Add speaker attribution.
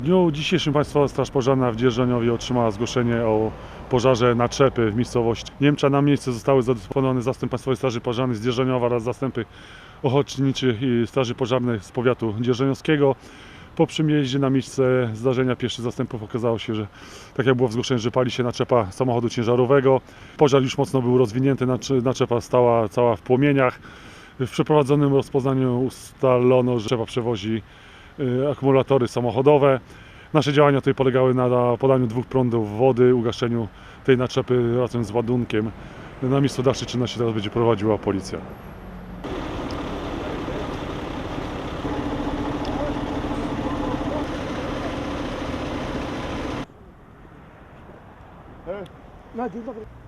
Speaker 1: Dniu dzisiejszym Państwowa Straż Pożarna w Dzierżoniowie otrzymała zgłoszenie o pożarze naczepy w miejscowości Niemcza. Na miejsce zostały zadysponowany zastęp Państwowej Straży Pożarnej z Dzierżoniowa oraz zastępy ochotniczych i Straży Pożarnej z powiatu dzierżoniowskiego. Po przyjeździe na miejsce zdarzenia pierwszych zastępów okazało się, że tak jak było w zgłoszeniu, że pali się naczepa samochodu ciężarowego. Pożar już mocno był rozwinięty, nacze- naczepa stała cała w płomieniach. W przeprowadzonym rozpoznaniu ustalono, że trzeba przewozi akumulatory samochodowe. Nasze działania tutaj polegały na podaniu dwóch prądów wody, ugaszeniu tej naczepy razem z ładunkiem. Na miejscu dalszej czynności teraz będzie prowadziła policja.
Speaker 2: Dobry.